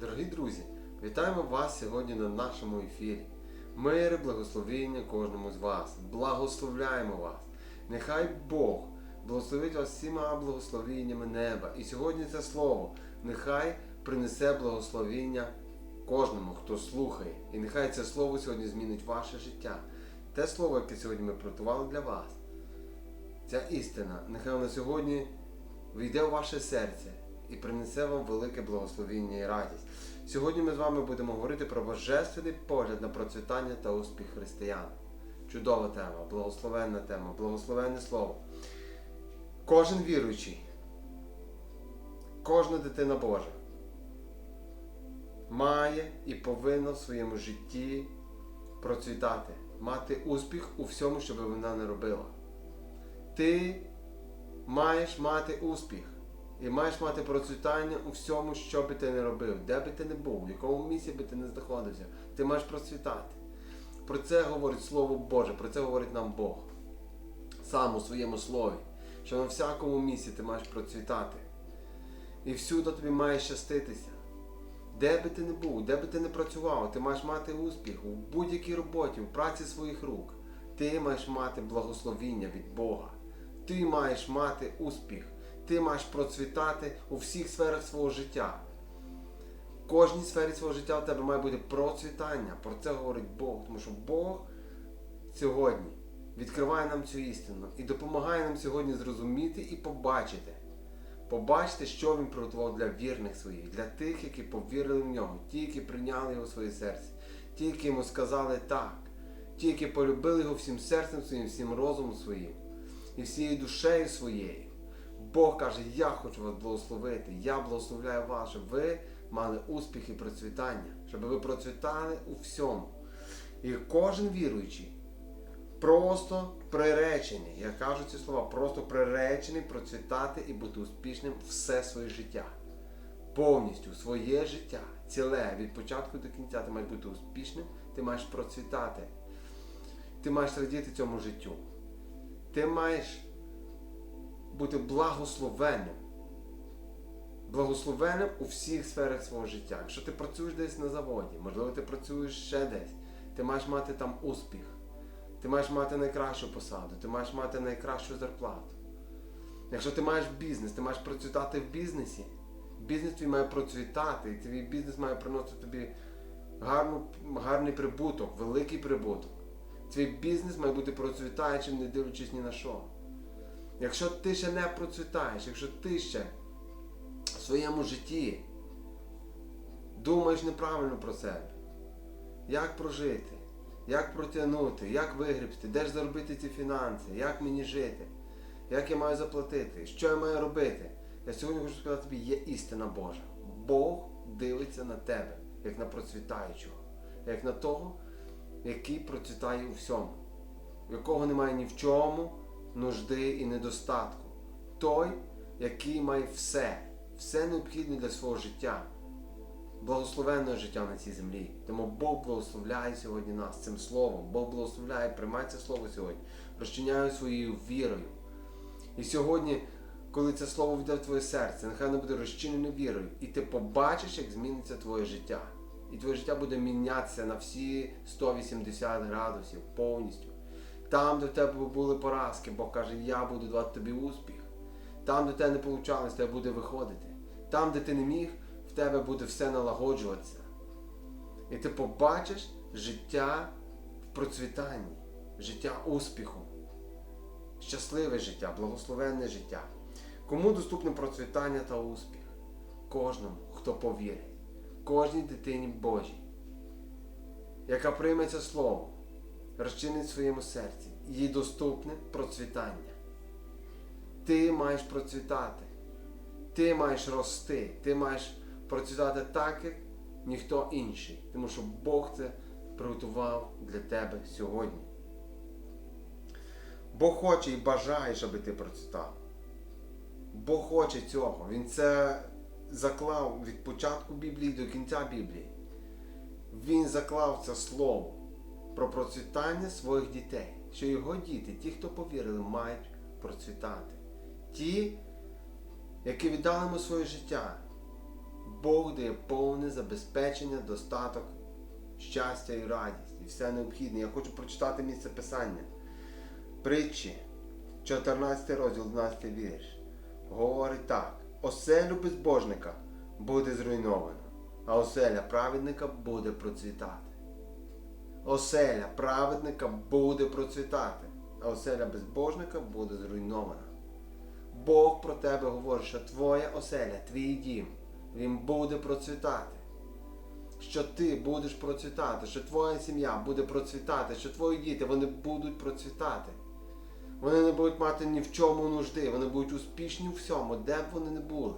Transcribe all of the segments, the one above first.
Дорогі друзі, вітаємо вас сьогодні на нашому ефірі. Мир і благословіння кожному з вас. Благословляємо вас. Нехай Бог благословить вас всіма благословіннями неба. І сьогодні це слово нехай принесе благословіння кожному, хто слухає. І нехай це слово сьогодні змінить ваше життя. Те слово, яке сьогодні ми приготували для вас. Ця істина, нехай вона сьогодні війде у ваше серце і принесе вам велике благословіння і радість. Сьогодні ми з вами будемо говорити про божественний погляд на процвітання та успіх християн. Чудова тема, благословенна тема, благословенне слово. Кожен віруючий, кожна дитина Божа має і повинна в своєму житті процвітати, мати успіх у всьому, що би вона не робила. Ти маєш мати успіх і маєш мати процвітання у всьому, що би ти не робив, де би ти не був, в якому місці би ти не знаходився. Ти маєш процвітати. Про це говорить Слово Боже, про це говорить нам Бог. Сам у своєму слові, що на всякому місці ти маєш процвітати. І всюди тобі має щаститися. Де би ти не був, де би ти не працював, ти маєш мати успіх у будь-якій роботі, у праці своїх рук. Ти маєш мати благословіння від Бога. Ти маєш мати успіх. Ти маєш процвітати у всіх сферах свого життя. В кожній сфері свого життя у тебе має бути процвітання. Про це говорить Бог. Тому що Бог сьогодні відкриває нам цю істину і допомагає нам сьогодні зрозуміти і побачити. Побачити, що він приготував для вірних своїх, для тих, які повірили в нього, ті, які прийняли його в своє серце, ті, які йому сказали так, ті, які полюбили його всім серцем своїм, всім розумом своїм і всією душею своєю. Бог каже, я хочу вас благословити, я благословляю вас, щоб ви мали успіх і процвітання, щоб ви процвітали у всьому. І кожен віруючий просто приречений, я кажу ці слова, просто приречений процвітати і бути успішним все своє життя. Повністю своє життя, ціле, від початку до кінця ти маєш бути успішним, ти маєш процвітати. Ти маєш радіти цьому життю. Ти маєш бути благословенним. Благословенним у всіх сферах свого життя. Якщо ти працюєш десь на заводі, можливо, ти працюєш ще десь, ти маєш мати там успіх. Ти маєш мати найкращу посаду, ти маєш мати найкращу зарплату. Якщо ти маєш бізнес, ти маєш процвітати в бізнесі. Бізнес твій має процвітати, і твій бізнес має приносити тобі гарну, гарний прибуток, великий прибуток. Твій бізнес має бути процвітаючим, не дивлячись ні на що. Якщо ти ще не процвітаєш, якщо ти ще в своєму житті думаєш неправильно про себе, як прожити, як протягнути, як вигребти, де ж заробити ці фінанси, як мені жити, як я маю заплатити, що я маю робити. Я сьогодні хочу сказати тобі, є істина Божа. Бог дивиться на тебе, як на процвітаючого, як на того, який процвітає у всьому, якого немає ні в чому нужди і недостатку. Той, який має все, все необхідне для свого життя, благословенного життя на цій землі. Тому Бог благословляє сьогодні нас цим словом. Бог благословляє, приймай це слово сьогодні, розчиняє своєю вірою. І сьогодні, коли це слово війде в твоє серце, нехай воно буде розчинене вірою, і ти побачиш, як зміниться твоє життя. І твоє життя буде мінятися на всі 180 градусів повністю. Там, де в тебе були поразки, Бог каже, я буду давати тобі успіх. Там, де тебе не вийшло, тебе буде виходити. Там, де ти не міг, в тебе буде все налагоджуватися. І ти побачиш життя в процвітанні, життя успіху, щасливе життя, благословенне життя. Кому доступне процвітання та успіх? Кожному, хто повірить, кожній дитині Божій, яка прийме це слово розчинить в своєму серці. Їй доступне процвітання. Ти маєш процвітати. Ти маєш рости. Ти маєш процвітати так, як ніхто інший. Тому що Бог це приготував для тебе сьогодні. Бог хоче і бажає, щоб ти процвітав. Бог хоче цього. Він це заклав від початку Біблії до кінця Біблії. Він заклав це слово про процвітання своїх дітей, що його діти, ті, хто повірили, мають процвітати. Ті, які віддали йому своє життя, Бог дає повне забезпечення, достаток, щастя і радість. І все необхідне. Я хочу прочитати місце писання. Притчі, 14 розділ, 12 вірш. Говорить так: оселю безбожника буде зруйновано, а оселя праведника буде процвітати. Оселя праведника буде процвітати, а оселя безбожника буде зруйнована. Бог про тебе говорить, що твоя оселя, твій дім, він буде процвітати. Що ти будеш процвітати, що твоя сім'я буде процвітати, що твої діти вони будуть процвітати. Вони не будуть мати ні в чому нужди, вони будуть успішні у всьому, де б вони не були.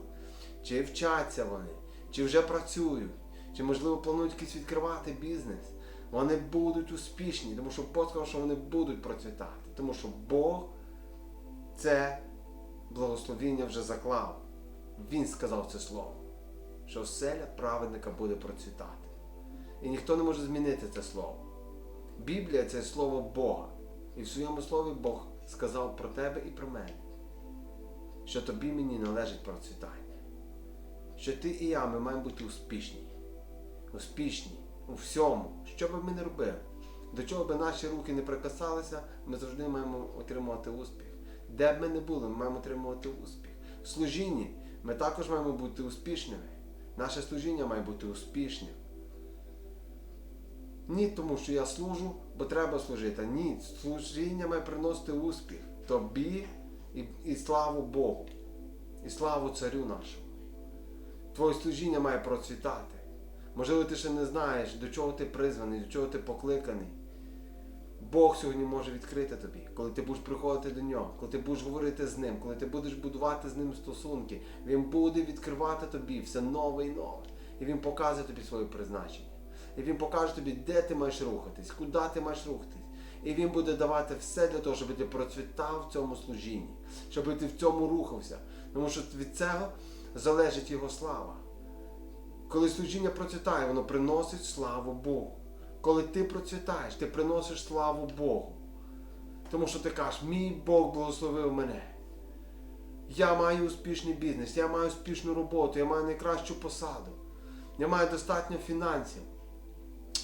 Чи вчаться вони, чи вже працюють, чи, можливо, планують якийсь відкривати бізнес. Вони будуть успішні, тому що Бог сказав, що вони будуть процвітати. Тому що Бог це благословіння вже заклав. Він сказав це слово, що оселя праведника буде процвітати. І ніхто не може змінити це слово. Біблія це слово Бога. І в своєму слові Бог сказав про тебе і про мене, що тобі мені належить процвітання. Що ти і я ми маємо бути успішні. Успішні у всьому, що би ми не робили. До чого би наші руки не прикасалися, ми завжди маємо отримувати успіх. Де б ми не були, ми маємо отримувати успіх. В служінні ми також маємо бути успішними. Наше служіння має бути успішним. Ні тому, що я служу, бо треба служити. Ні, служіння має приносити успіх тобі і, і славу Богу, і славу царю нашому. Твоє служіння має процвітати. Можливо, ти ще не знаєш, до чого ти призваний, до чого ти покликаний. Бог сьогодні може відкрити тобі, коли ти будеш приходити до нього, коли ти будеш говорити з ним, коли ти будеш будувати з ним стосунки, він буде відкривати тобі все нове і нове. І він покаже тобі своє призначення. І він покаже тобі, де ти маєш рухатись, куди ти маєш рухатись. І він буде давати все для того, щоб ти процвітав в цьому служінні, щоб ти в цьому рухався. Тому що від цього залежить його слава. Коли служіння процвітає, воно приносить славу Богу. Коли ти процвітаєш, ти приносиш славу Богу. Тому що ти кажеш, мій Бог благословив мене. Я маю успішний бізнес, я маю успішну роботу, я маю найкращу посаду, я маю достатньо фінансів.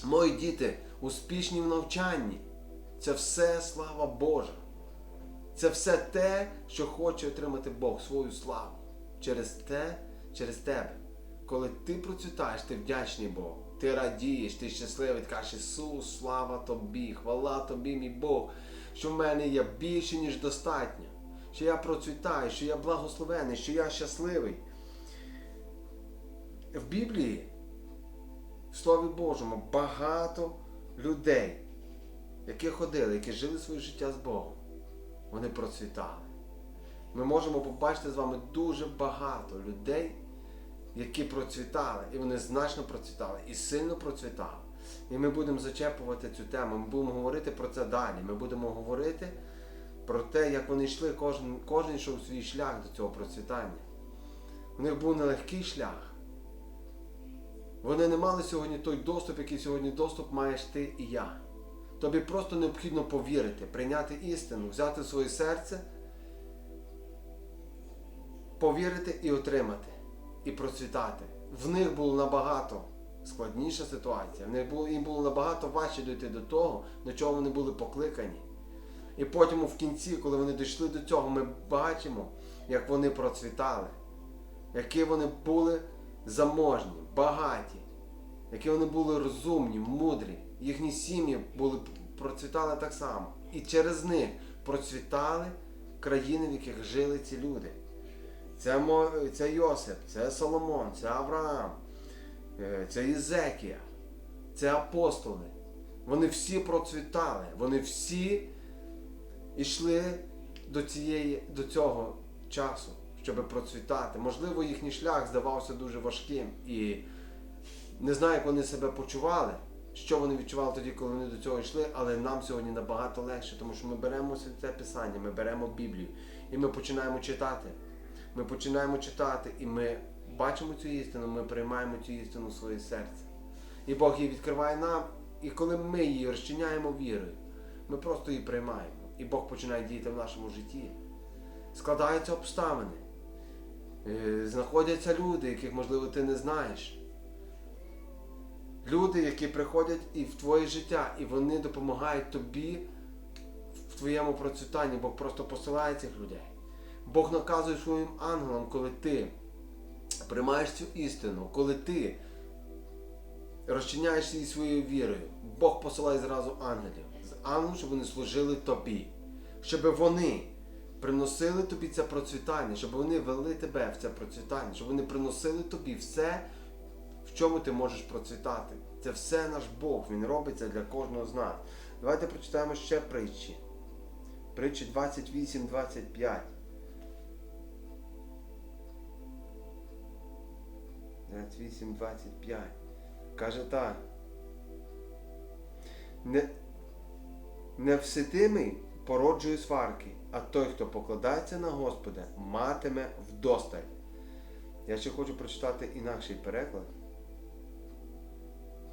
Мої діти успішні в навчанні. Це все слава Божа. Це все те, що хоче отримати Бог, свою славу. Через те, через тебе. Коли ти процвітаєш, ти вдячний Богу. Ти радієш, ти щасливий, ти кажеш, Ісус, слава тобі, хвала тобі, мій Бог, що в мене є більше, ніж достатньо. Що я процвітаю, що я благословений, що я щасливий. В Біблії, в Слові Божому, багато людей, які ходили, які жили своє життя з Богом, вони процвітали. Ми можемо побачити з вами дуже багато людей, які процвітали, і вони значно процвітали, і сильно процвітали. І ми будемо зачепувати цю тему, ми будемо говорити про це далі. Ми будемо говорити про те, як вони йшли, кожен, кожен йшов свій шлях до цього процвітання. У них був нелегкий шлях. Вони не мали сьогодні той доступ, який сьогодні доступ маєш ти і я. Тобі просто необхідно повірити, прийняти істину, взяти в своє серце, повірити і отримати, і процвітати. В них було набагато складніша ситуація. В них було, їм було набагато важче дійти до того, до чого вони були покликані. І потім в кінці, коли вони дійшли до цього, ми бачимо, як вони процвітали, які вони були заможні, багаті, які вони були розумні, мудрі. Їхні сім'ї були, процвітали так само. І через них процвітали країни, в яких жили ці люди. Це, Мо- це Йосип, це Соломон, це Авраам, е, це Єзекія, це апостоли. Вони всі процвітали, вони всі йшли до, цієї, до цього часу, щоб процвітати. Можливо, їхній шлях здавався дуже важким і не знаю, як вони себе почували, що вони відчували тоді, коли вони до цього йшли, але нам сьогодні набагато легше, тому що ми беремо це писання, ми беремо Біблію і ми починаємо читати. Ми починаємо читати і ми бачимо цю істину, ми приймаємо цю істину в своє серце. І Бог її відкриває нам, і коли ми її розчиняємо вірою, ми просто її приймаємо. І Бог починає діяти в нашому житті. Складаються обставини. Е, Знаходяться люди, яких, можливо, ти не знаєш. Люди, які приходять і в твоє життя, і вони допомагають тобі в твоєму процвітанні. Бог просто посилає цих людей. Бог наказує своїм ангелам, коли ти приймаєш цю істину, коли ти розчиняєш її своєю вірою, Бог посилає зразу ангелів. З ангелів, щоб вони служили тобі, щоб вони приносили тобі це процвітання, щоб вони вели тебе в це процвітання, щоб вони приносили тобі все, в чому ти можеш процвітати. Це все наш Бог, Він робить це для кожного з нас. Давайте прочитаємо ще притчі. Притчі 28-25. 28-25. Каже так. Не, не вситимий породжує сварки, а той, хто покладається на Господа, матиме вдосталь. Я ще хочу прочитати інакший переклад.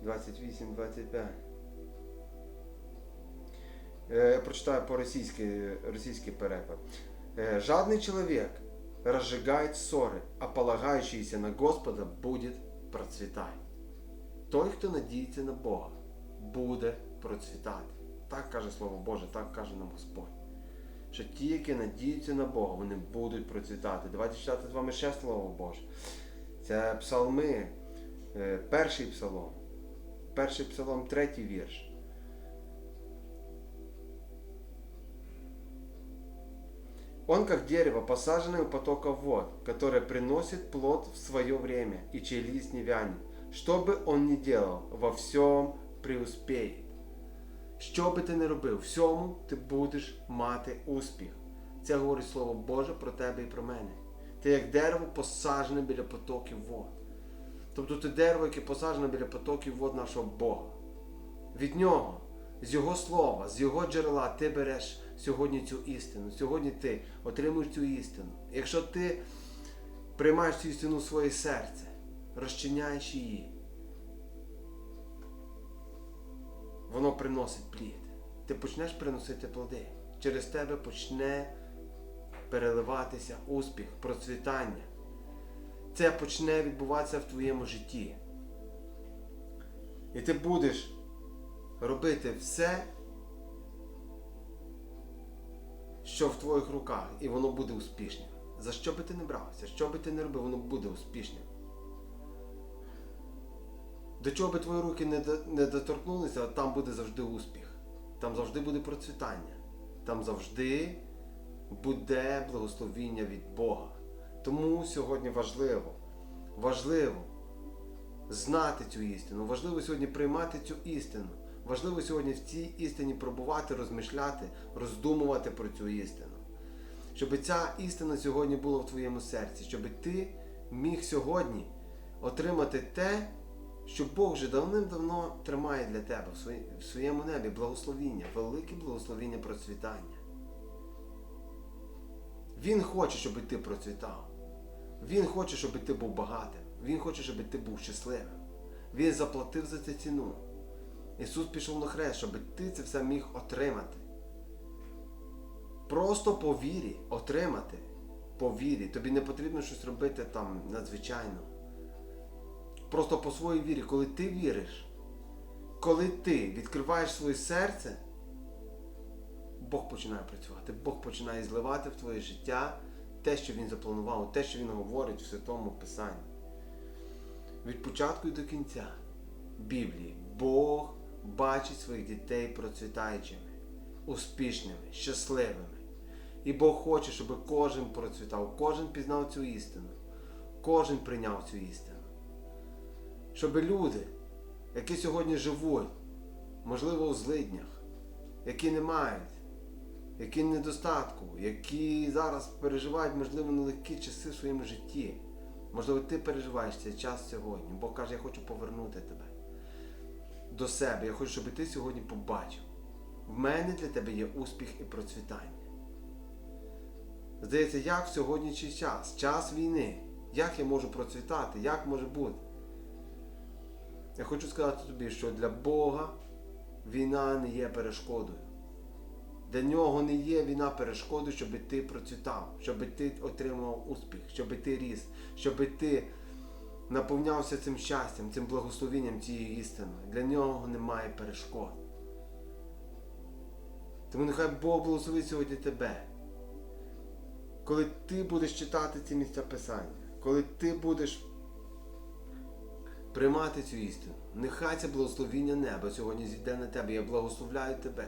28-25. Е, Я прочитаю по-російськи російський переклад. Е, Жадный человек разжигает ссоры, а полагающийся на Господа будет процвітати. Той, хто надіється на Бога, буде процвітати. Так каже Слово Боже, так каже нам Господь. Що ті, які надіються на Бога, вони будуть процвітати. Давайте читати з вами ще Слово Боже. Це псалми, е, перший псалом. Перший псалом, третій вірш. Он как дерево, посаженное у потоков вод, которое приносит плод в свое время, и чей лист не вянет. Что бы он ни делал, во всем преуспеет. Що би ти не робив, всьому ти будеш мати успіх. Це говорить Слово Боже про тебе і про мене. Ти як дерево посаджене біля потоків вод. Тобто ти дерево, яке посаджене біля потоків вод нашого Бога. Від нього, з Його слова, з Його джерела ти береш сьогодні цю істину. Сьогодні ти отримуєш цю істину. Якщо ти приймаєш цю істину в своє серце, розчиняєш її, воно приносить плід. Ти почнеш приносити плоди. Через тебе почне переливатися успіх, процвітання. Це почне відбуватися в твоєму житті. І ти будеш робити все, що в твоїх руках, і воно буде успішним. За що би ти не брався, що би ти не робив, воно буде успішним. До чого би твої руки не, до- не доторкнулися, там буде завжди успіх. Там завжди буде процвітання. Там завжди буде благословіння від Бога. Тому сьогодні важливо, важливо знати цю істину, важливо сьогодні приймати цю істину. Важливо сьогодні в цій істині пробувати, розмишляти, роздумувати про цю істину. Щоб ця істина сьогодні була в твоєму серці, щоб ти міг сьогодні отримати те, що Бог вже давним-давно тримає для тебе в своєму небі благословіння, велике благословіння процвітання. Він хоче, щоб ти процвітав. Він хоче, щоб ти був багатим. Він хоче, щоб ти був щасливим. Він заплатив за це ціну. Ісус пішов на хрест, щоб ти це все міг отримати. Просто по вірі отримати. По вірі. Тобі не потрібно щось робити там надзвичайно. Просто по своїй вірі, коли ти віриш, коли ти відкриваєш своє серце, Бог починає працювати, Бог починає зливати в твоє життя те, що Він запланував, те, що Він говорить в Святому Писанні. Від початку і до кінця Біблії Бог бачить своїх дітей процвітаючими, успішними, щасливими. І Бог хоче, щоб кожен процвітав, кожен пізнав цю істину, кожен прийняв цю істину. Щоб люди, які сьогодні живуть, можливо, у злиднях, які не мають, які недостатку, які зараз переживають, можливо, нелегкі часи в своєму житті. Можливо, ти переживаєш цей час сьогодні. Бог каже, я хочу повернути тебе до себе. Я хочу, щоб ти сьогодні побачив. В мене для тебе є успіх і процвітання. Здається, як в сьогоднішній час, час війни, як я можу процвітати, як може бути? Я хочу сказати тобі, що для Бога війна не є перешкодою. Для нього не є війна перешкодою, щоб ти процвітав, щоб ти отримав успіх, щоб ти ріс, щоб ти наповнявся цим щастям, цим благословенням цією істиною. Для нього немає перешкод. Тому нехай Бог благословить сьогодні тебе. Коли ти будеш читати ці місця Писання, коли ти будеш приймати цю істину, нехай це благословіння неба сьогодні зійде на тебе. Я благословляю тебе.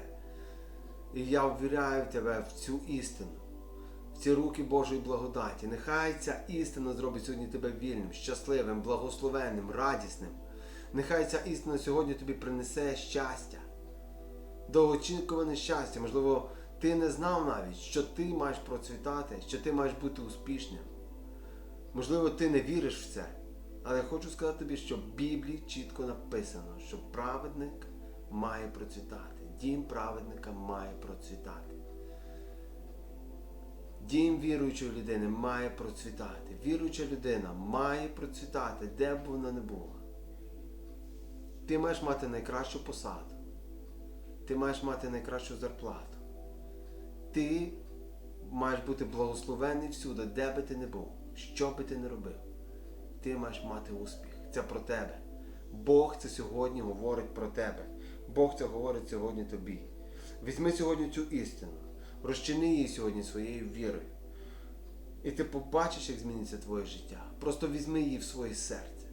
І я ввіряю тебе в цю істину, в ці руки Божої благодаті. Нехай ця істина зробить сьогодні тебе вільним, щасливим, благословенним, радісним. Нехай ця істина сьогодні тобі принесе щастя, довгоочікуване щастя. Можливо, ти не знав навіть, що ти маєш процвітати, що ти маєш бути успішним. Можливо, ти не віриш в це. Але я хочу сказати тобі, що в Біблії чітко написано, що праведник має процвітати. Дім праведника має процвітати. Дім віруючої людини має процвітати. Віруюча людина має процвітати, де б вона не була. Ти маєш мати найкращу посаду. Ти маєш мати найкращу зарплату. Ти маєш бути благословений всюди, де би ти не був, що би ти не робив. Ти маєш мати успіх. Це про тебе. Бог це сьогодні говорить про тебе. Бог це говорить сьогодні тобі. Візьми сьогодні цю істину, розчини її сьогодні своєю вірою. І ти побачиш, як зміниться твоє життя. Просто візьми її в своє серце.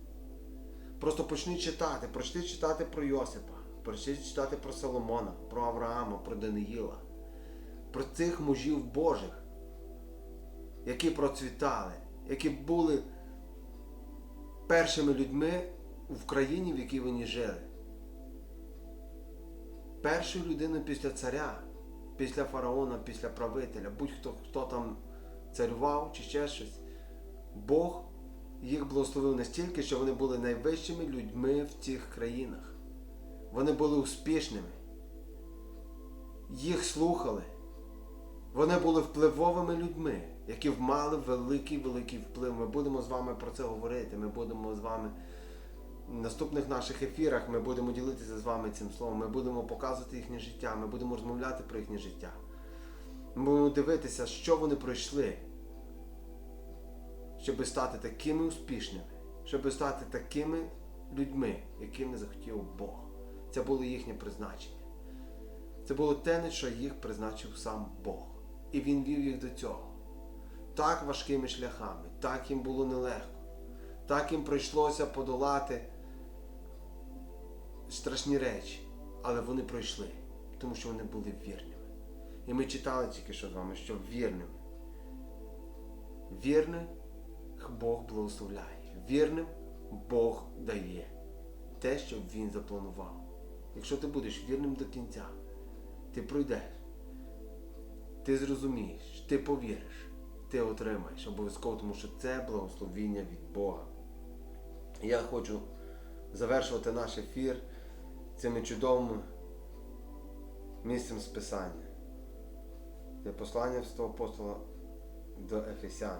Просто почни читати, почни читати про Йосипа, почни читати про Соломона, про Авраама, про Даниїла, про цих мужів Божих, які процвітали, які були першими людьми в країні, в якій вони жили. Першою людиною після царя, після фараона, після правителя, будь-хто хто там царював чи ще щось, Бог їх благословив настільки, що вони були найвищими людьми в цих країнах. Вони були успішними. Їх слухали. Вони були впливовими людьми, які мали великий-великий вплив. Ми будемо з вами про це говорити. Ми будемо з вами наступних наших ефірах. Ми будемо ділитися з вами цим словом. Ми будемо показувати їхнє життя. Ми будемо розмовляти про їхнє життя. Ми будемо дивитися, що вони пройшли, щоб стати такими успішними, щоб стати такими людьми, якими захотів Бог. Це було їхнє призначення. Це було те, на що їх призначив сам Бог. І він вів їх до цього. Так важкими шляхами, так їм було нелегко, так їм прийшлося подолати страшні речі, але вони пройшли, тому що вони були вірними. І ми читали тільки що з вами, що вірними. Вірним Бог благословляє. Вірним Бог дає те, що Він запланував. Якщо ти будеш вірним до кінця, ти пройдеш, ти зрозумієш, ти повіриш, ти отримаєш обов'язково, тому що це благословіння від Бога. Я хочу завершувати наш ефір цими чудовими місцем списання. Це послання святого апостола до Ефесян,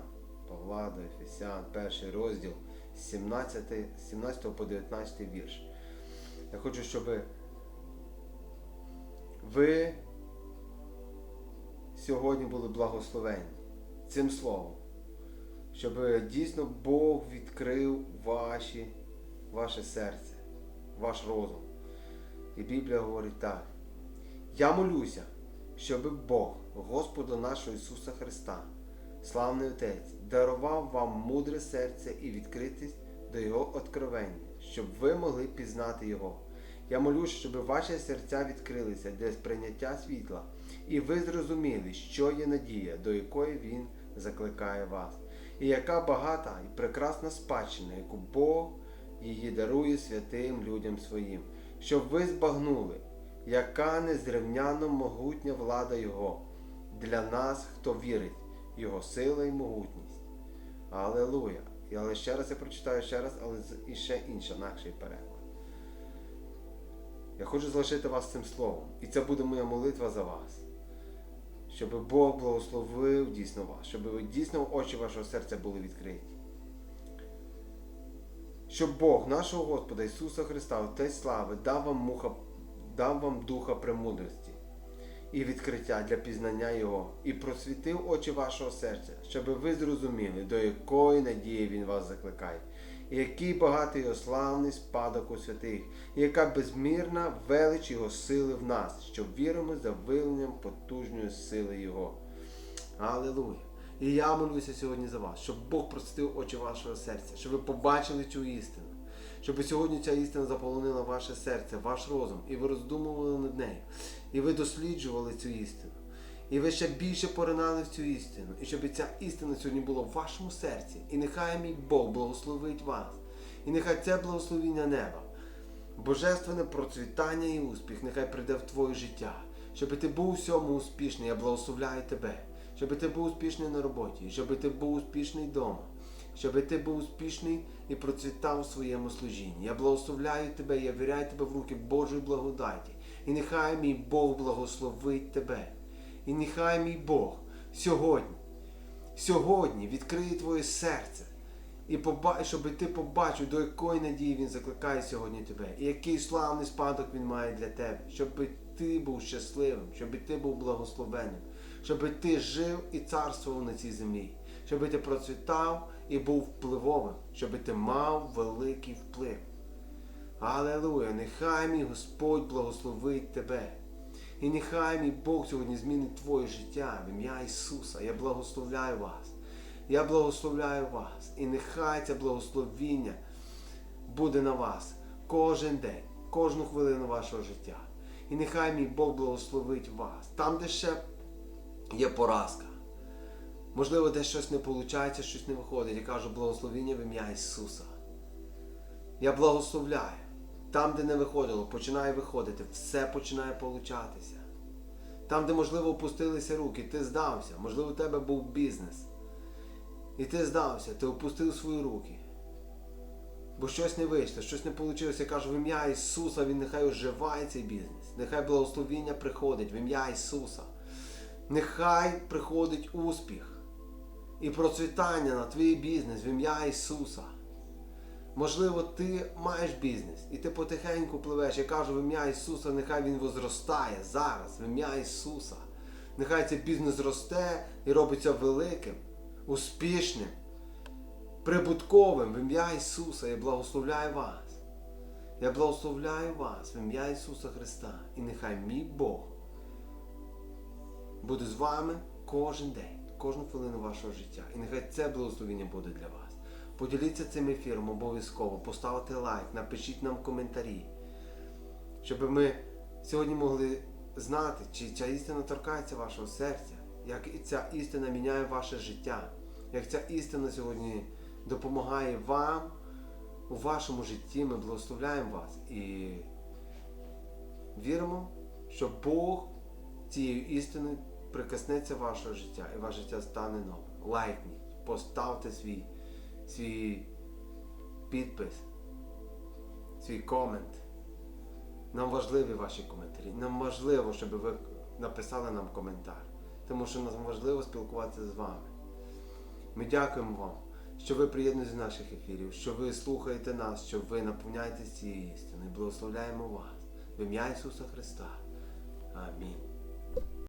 Павла до Ефесян, перший розділ, 17, 17 по 19 вірш. Я хочу, щоб ви сьогодні були благословені цим словом, щоб дійсно Бог відкрив ваші, ваше серце, ваш розум. І Біблія говорить так. Я молюся, щоб Бог, Господа нашого Ісуса Христа, славний Отець, дарував вам мудре серце і відкритість до Його откровення, щоб ви могли пізнати Його. Я молюся, щоб ваші серця відкрилися для сприйняття світла, і ви зрозуміли, що є надія, до якої Він закликає вас, і яка багата і прекрасна спадщина, яку Бог її дарує святим людям своїм, щоб ви збагнули, яка незрівняно могутня влада Його для нас, хто вірить, Його сила і могутність. Алелуя! Але ще раз я прочитаю ще раз, але і ще інший, інакший переклад. Я хочу залишити вас цим словом. І це буде моя молитва за вас. Щоб Бог благословив дійсно вас, щоб ви дійсно очі вашого серця були відкриті. Щоб Бог, нашого Господа Ісуса Христа, Отець слави, дав вам, муха, дав вам духа премудрості і відкриття для пізнання Його, і просвітив очі вашого серця, щоб ви зрозуміли, до якої надії Він вас закликає, і який багатий його славний спадок у святих, і яка безмірна велич Його сили в нас, що віримо за виявленням потужної сили Його. Аллилуйя! І я молюся сьогодні за вас, щоб Бог простив очі вашого серця, щоб ви побачили цю істину, щоб сьогодні ця істина заполонила ваше серце, ваш розум, і ви роздумували над нею, і ви досліджували цю істину. І ви ще більше поринали в цю істину, і щоб ця істина сьогодні була в вашому серці. І нехай мій Бог благословить вас. І нехай це благословіння неба, божественне процвітання і успіх, нехай прийде в твоє життя. Щоб ти був у всьому успішний, я благословляю тебе. Щоб ти був успішний на роботі, щоб ти був успішний вдома, щоб ти був успішний і процвітав у своєму служінні. Я благословляю тебе, я віряю тебе в руки Божої благодаті. І нехай мій Бог благословить тебе. І нехай мій Бог сьогодні, сьогодні відкриє твоє серце. І щоб ти побачив, до якої надії він закликає сьогодні тебе, і який славний спадок він має для тебе, щоб ти був щасливим, щоб ти був благословенним, щоб ти жив і царствував на цій землі, щоб ти процвітав і був впливовим, щоб ти мав великий вплив. Алелуя! Нехай мій Господь благословить тебе. І нехай мій Бог сьогодні змінить твоє життя в ім'я Ісуса. Я благословляю вас. Я благословляю вас. І нехай це благословіння буде на вас кожен день, кожну хвилину вашого життя. І нехай мій Бог благословить вас. Там, де ще є поразка. Можливо, десь щось не виходить, щось не виходить. Я кажу благословіння в ім'я Ісуса. Я благословляю. Там, де не виходило, починає виходити, все починає получатися. Там, де, можливо, опустилися руки, ти здався, можливо, у тебе був бізнес. І ти здався, ти опустив свої руки. Бо щось не вийшло, щось не вийшло. Я кажу, в ім'я Ісуса, Він нехай оживає цей бізнес. Нехай благословіння приходить в ім'я Ісуса. Нехай приходить успіх і процвітання на твій бізнес в ім'я Ісуса. Можливо, ти маєш бізнес і ти потихеньку пливеш. Я кажу в ім'я Ісуса, нехай він возростає зараз, в ім'я Ісуса. Нехай цей бізнес росте і робиться великим, успішним, прибутковим в ім'я Ісуса. Я благословляю вас. Я благословляю вас в ім'я Ісуса Христа. І нехай мій Бог буде з вами кожен день, кожну хвилину вашого життя. І нехай це благословення буде для вас. Поділіться цим ефіром обов'язково, поставте лайк, напишіть нам коментарі, щоб ми сьогодні могли знати, чи ця істина торкається вашого серця, як ця істина міняє ваше життя, як ця істина сьогодні допомагає вам у вашому житті. Ми благословляємо вас і віримо, що Бог цією істиною прикоснеться вашого життя і ваше життя стане новим. Лайкніть, поставте свій свій підпис, свій комент. Нам важливі ваші коментарі. Нам важливо, щоб ви написали нам коментар. Тому що нам важливо спілкуватися з вами. Ми дякуємо вам, що ви приєднуєтесь до наших ефірів, що ви слухаєте нас, що ви наповняєтесь цією істиною. Благословляємо вас в ім'я Ісуса Христа. Амінь.